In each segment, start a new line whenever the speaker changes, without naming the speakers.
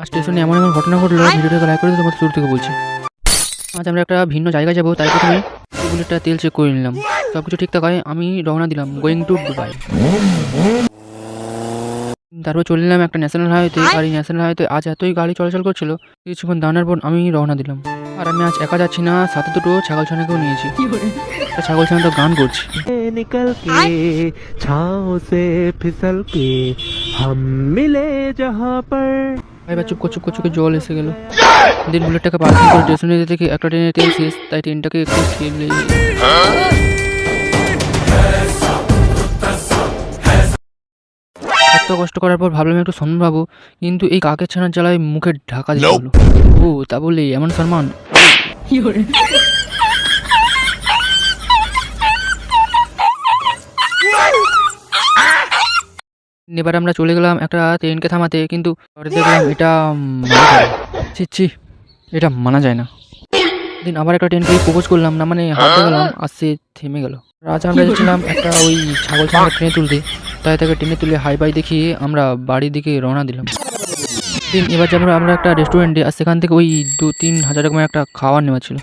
আর স্টেশনে এমন এমন ঘটনা ঘটলো ভিডিওটা লাইক করে তোমাদের শুরু থেকে বলছি। আজ আমরা একটা ভিন্ন জায়গায় যাব তাই প্রথমে বুলেটটা তেল চেক করে নিলাম। সব কিছু ঠিক থাকায় আমি রওনা দিলাম গোয়িং টু দুবাই তারপর চলে নিলাম একটা ন্যাশনাল হাইওয়েতে আর এই ন্যাশনাল হাইওয়েতে আজ এতই গাড়ি চলাচল করছিল কিছুক্ষণ দাঁড়ানোর পর আমি রওনা দিলাম। আর আমি আজ একা যাচ্ছি না সাথে দুটো ছাগল ছানাকেও নিয়েছি। ছাগল ছানা তো গান করছি।
নিকল কে ছাও সে ফিসল কে হাম মিলে পর।
ভাই বা চুপ কর চুপ কর জল এসে গেল। দিন বুলেটটাকে পার্কিং করে স্টেশনে যেতে থেকে একটা ট্রেনের তেল শেষ তাই ট্রেনটাকে একটু ঠেলে এত কষ্ট করার পর ভাবলাম একটু সম্মান পাবো কিন্তু এই কাকের ছানার জ্বালায় মুখে ঢাকা দিতে হলো? ও তা বলে এমন সম্মান এবার আমরা চলে গেলাম একটা ট্রেনকে থামাতে, কিন্তু এটা ছি এটা মানা যায় না। দিন আবার একটা ট্রেনকে প্রপোজ করলাম, না মানে হাত গেলাম আর সে থেমে গেল। আজ আমরা গেছিলাম একটা ওই ছাগল ছাগল ট্রেনে তুলতে, তাই তাকে ট্রেনে তুলে হাই বাই দেখিয়ে আমরা বাড়ির দিকে রওনা দিলাম। দিন এবার যাব আমরা একটা রেস্টুরেন্টে আর সেখান থেকে ওই দু তিন হাজার রকমের একটা খাবার নেওয়া ছিল।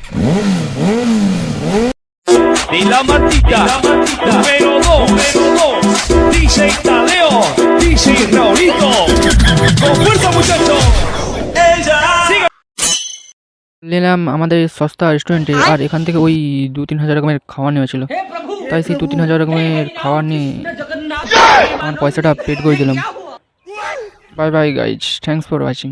Fuerza, muchachos. Ella.
নিলাম আমাদের সস্তা রেস্টুরেন্টে আর এখান থেকে ওই দু তিন হাজার রকমের খাবার নেওয়া ছিল। তাই সেই দু তিন হাজার রকমের খাবার নিয়ে আমার পয়সাটা পেড করে দিলাম। Bye bye guys thanks for watching